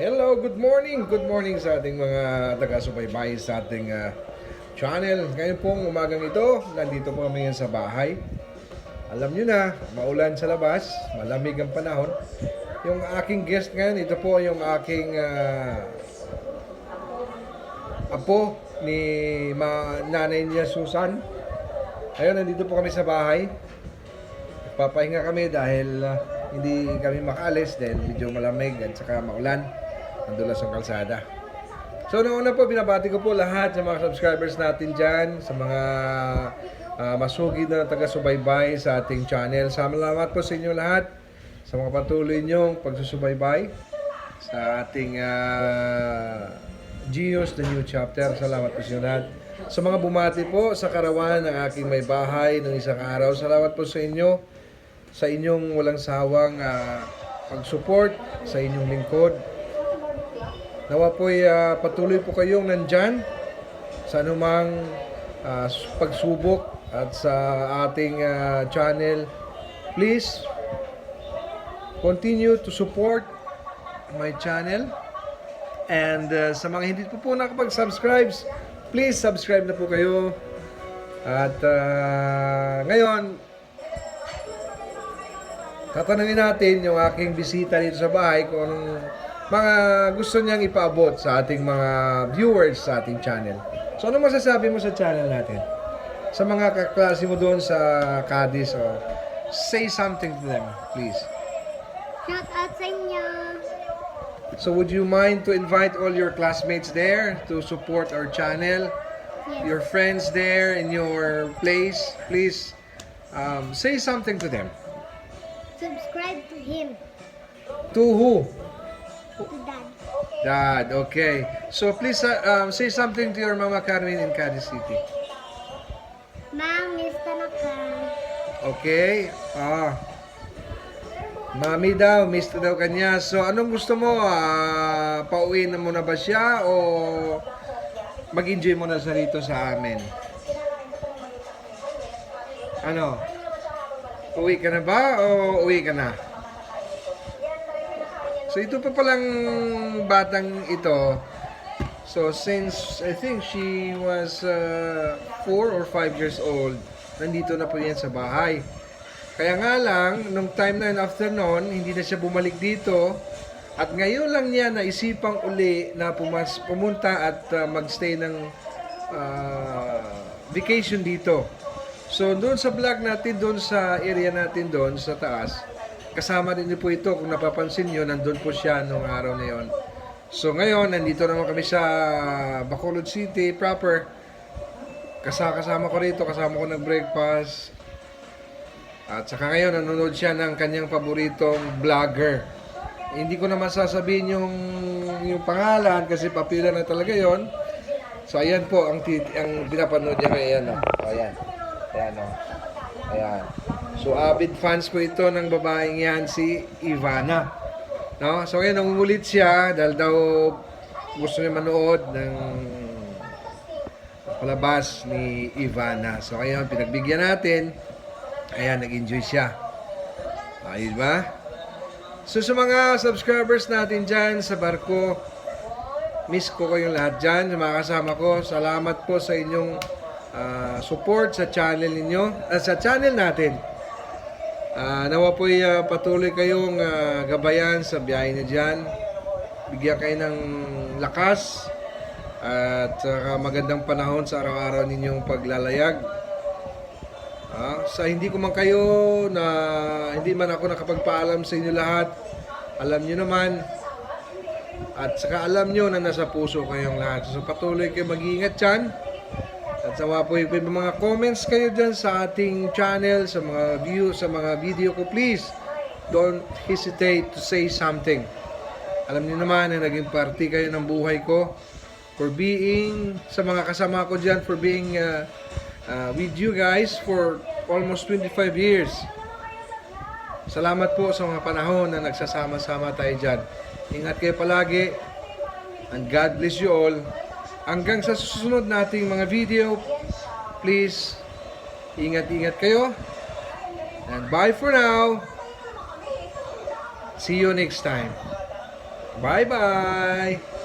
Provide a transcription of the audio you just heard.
Hello, good morning. Good morning sa ating mga taga-subaybay sa ating ah, channel. Ngayon pong umagang ito, nandito po kami sa bahay. Alam nyo na, maulan sa labas, malamig ang panahon. Yung aking guest ngayon, ito po yung aking ah, apo ni ma, nanay niya Susan. Ayun, nandito po kami sa bahay. Papahinga kami dahil ah, hindi kami makaalis dahil medyo malamig at saka maulan. Ang kalsada. So, noong una po, binabati ko po lahat sa mga subscribers natin dyan, sa mga ah, masugid na taga-subaybay sa ating channel. Salamat po sa inyo lahat sa mga patuloy niyong pagsusubaybay sa ating uh, Geos, the new chapter. Salamat po sa inyo lahat. Sa mga bumati po sa karawan ng aking may bahay ng isang araw, salamat po sa inyo sa inyong walang sawang ah, pag-support sa inyong lingkod. Nawa po'y ah, patuloy po kayong nandyan sa anumang ah, pagsubok at sa ating ah, channel. Please, continue to support my channel. And ah, sa mga hindi po po nakapag-subscribe, please subscribe na po kayo. At ah, ngayon, tatanungin natin yung aking bisita dito sa bahay kung mga gusto niyang ipaabot sa ating mga viewers sa ating channel. So ano masasabi mo sa channel natin? Sa mga kaklase mo doon sa Cadiz, oh, say something to them, please. Shout out sa inyo. So would you mind to invite all your classmates there to support our channel? Yes. Your friends there in your place, please um, say something to them. Subscribe to him. To who? To dad. Dad, okay. So please uh, um, say something to your Mama Carmen in Cadiz City. Ma'am, miss na ka. Okay? Ah. Mami daw, miss daw kanya. So anong gusto mo? Ah, pauwi na muna ba siya o mag-enjoy mo na sa rito sa amin? Ano? Uwi ka na ba o uwi ka na? So ito pa palang batang ito. So since I think she was uh, four or five years old, nandito na po yan sa bahay. Kaya nga lang, nung time na yun after noon, hindi na siya bumalik dito. At ngayon lang niya naisipang uli na pumas, pumunta at uh, magstay ng uh, vacation dito. So doon sa vlog natin, doon sa area natin doon sa taas, kasama din po ito. Kung napapansin nyo, nandun po siya nung araw na yon. So ngayon, nandito naman kami sa Bacolod City proper. Kasama, kasama ko rito, kasama ko nag-breakfast. At saka ngayon, nanonood siya ng kanyang paboritong vlogger. Hindi ko naman sasabihin yung, yung pangalan kasi popular na talaga yon. So ayan po ang, ang pinapanood niya ngayon. Oh. Ayan. Ayan oh. Ayan. So avid fans ko ito ng babaeng yan, si Ivana. No? So ngayon, nangungulit siya dahil daw gusto niya manood ng palabas ni Ivana. So ngayon, pinagbigyan natin. Ayan, nag-enjoy siya. Ayun ba? So sa mga subscribers natin dyan sa barko, miss ko kayong lahat dyan, sa mga kasama ko. Salamat po sa inyong ah, support sa channel ninyo, ah, sa channel natin. Ah, nawa po patuloy kayong ah, gabayan sa biyahe niyo dyan. Bigyan kayo ng lakas at saka magandang panahon sa araw-araw ninyong paglalayag. Ah, sa hindi ko man kayo na hindi man ako nakapagpaalam sa inyo lahat, alam niyo naman at saka alam niyo na nasa puso kayong lahat. So patuloy kayo mag-iingat dyan. At sa mga po yung mga comments kayo dyan sa ating channel, sa mga view, sa mga video ko, please don't hesitate to say something. Alam niyo naman na naging party kayo ng buhay ko for being sa mga kasama ko dyan for being uh, uh, with you guys for almost 25 years. Salamat po sa mga panahon na nagsasama-sama tayo dyan. Ingat kayo palagi and God bless you all. Hanggang sa susunod nating mga video, please, ingat-ingat kayo. And bye for now. See you next time. Bye-bye!